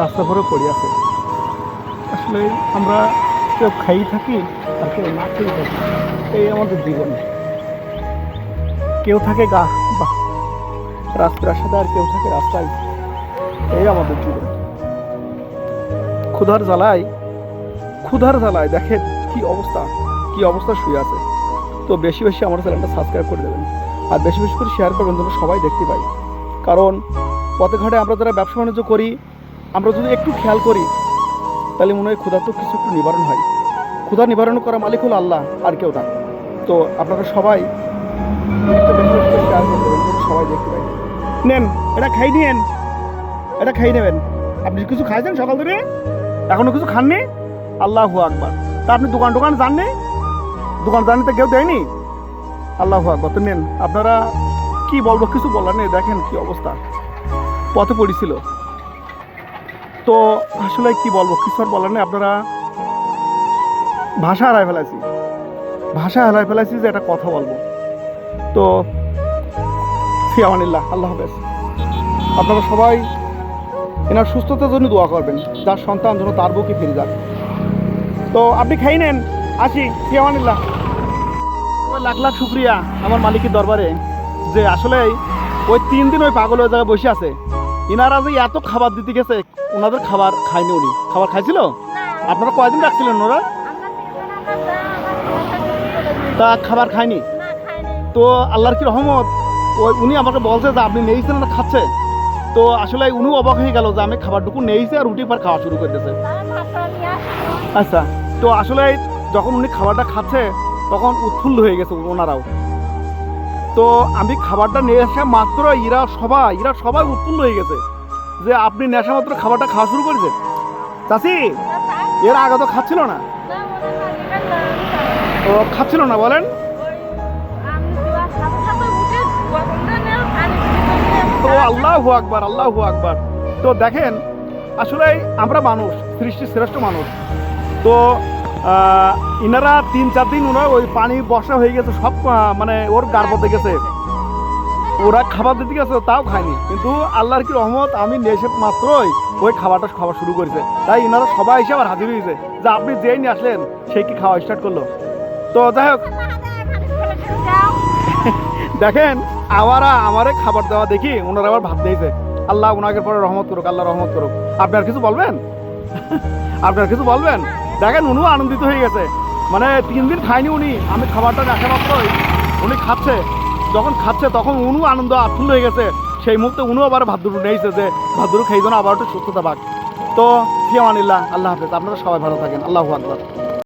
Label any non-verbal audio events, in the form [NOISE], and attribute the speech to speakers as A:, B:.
A: রাস্তা ভরে পড়ে আছে। আসলে আমরা কেউ খাই থাকি আর কেউ না খেয়ে থাকি, এই আমাদের জীবন। কেউ থাকে গা বা রাজপ্রাসাদে আর কেউ থাকে রাস্তায়, এই আমাদের জীবন। ক্ষুধার জ্বালায় ক্ষুধার জ্বালায়, দেখেন কি অবস্থা কি অবস্থা শুয়ে আছে। তো বেশি বেশি আমার চ্যানেলটা সাবস্ক্রাইব করে দেবেন, আর বেশি বেশি করে শেয়ার করবেন যেন সবাই দেখতে পাই কারণ পথে ঘাটে আমরা যারা ব্যবসা বাণিজ্য করি, আমরা যদি একটু খেয়াল করি, তাহলে মনে হয় ক্ষুধা তো কিছু একটু নিবারণ হয়। ক্ষুধা নিবারণ করা মালিক হলো আল্লাহ, আর কেউ না। তো আপনারা সবাই সবাই দেখতে পাই নেন, এটা খাই নিয়েন। এটা খাই নেবেন। আপনি কিছু খাইছেন সকাল থেকে? এখনও কিছু খাননি? আল্লাহ আকবার। তা আপনি দোকান টোকান যাননি? দোকান জানি তো কেউ দেয়নি? আল্লাহ আকবার। তো নেন, আপনারা কি বলব, কিছু বলার নেই। দেখেন কি অবস্থা। পথে পড়েছিল। তো আসলে কি বলব কিছু বলার নেই, আপনারা ভাষা হারাই ফেলাইছি। ভাষা হারাই ফেলাইছি যে একটা কথা বলব। তো ফিয়ামানিল্লাহ আল্লাহ হাফেজ। আপনারা সবাই এনার সুস্থতার জন্য দোয়া করবেন, যার সন্তান যেন তার বুকে ফিরে যাক তো আপনি খাই নেন, আসি ফিয়ামানিল্লাহ লাখ লাখ শুক্রিয়া আমার মালিকের দরবারে, যে আসলে ওই তিন দিন ওই পাগল ওই জায়গায় বসে আছে। ইনারা যে এত খাবার দিতে গেছে, ওনাদের খাবার খায়নি উনি। খাবার খাইছিল? আপনারা কয়দিন রাখছিলেন ওরা? তা খাবার খায়নি? তো আল্লাহর কি রহমত? ওই উনি আমাকে বলছে যে আপনি নেইছেন না খাচ্ছে। তো আসলে উনি অবাক হয়ে গেল যে আমি খাবারটুকু নেইছে আর রুটি পার খাওয়া শুরু করে আচ্ছা তো আসলে যখন উনি খাবারটা খাচ্ছে, তখন উৎফুল্ল হয়ে গেছে ওনারাও। তো আমি খাবারটা নিয়ে আসা মাত্র এরা সবাই এরা সবাই উৎফুল্ল হয়ে গেছে যে আপনি নেশা মাত্র খাবারটা খাওয়া শুরু করেছেন চাষি এর আগে তো খাচ্ছিল না? ও, খাচ্ছিল না, বলেন। তো আল্লাহ আকবার আল্লাহ আকবার। তো দেখেন, আসলে আমরা মানুষ, সৃষ্টির শ্রেষ্ঠ মানুষ। তো ইনারা তিন চার দিন ওরা ওই পানি বর্ষা হয়ে গেছে, সব মানে ওর গার মধ্যে গেছে। ওরা খাবার দিতে গেছে, তাও খায়নি। কিন্তু আল্লাহর কি রহমত, আমি নেশে মাত্রই ওই খাবারটা খাওয়া শুরু করেছে। তাই ইনারা সবাই এসে আবার হাজির হয়েছে যে আপনি যেই নিয়ে আসলেন সেই কি খাওয়া স্টার্ট করল? তো যাই হোক। [LAUGHS] দেখেন আবারা আমারে খাবার দেওয়া দেখি ওনারা আবার ভাত দিয়েছে। আল্লাহ ওনাকে পরে রহমত করুক, আল্লাহ রহমত করুক। আপনার কিছু বলবেন? [LAUGHS] আপনার কিছু বলবেন? দেখেন, উনিও আনন্দিত হয়ে গেছে। মানে তিন দিন খায়নি উনি। আমি খাবারটা দেখা মাত্রই উনি খাচ্ছে। যখন খাচ্ছে, তখন উনু আনন্দ আফুল হয়ে গেছে। সেই মুহূর্তে উনিও আবার ভাদ্রু নেইছে যে ভাদ্রু খেয়ে যেন আবার একটু সুস্থতা পাক। তো ফিয়ামানিল্লাহ, আল্লাহ হাফেজ। আপনারা সবাই ভালো থাকেন। আল্লাহ আকবর।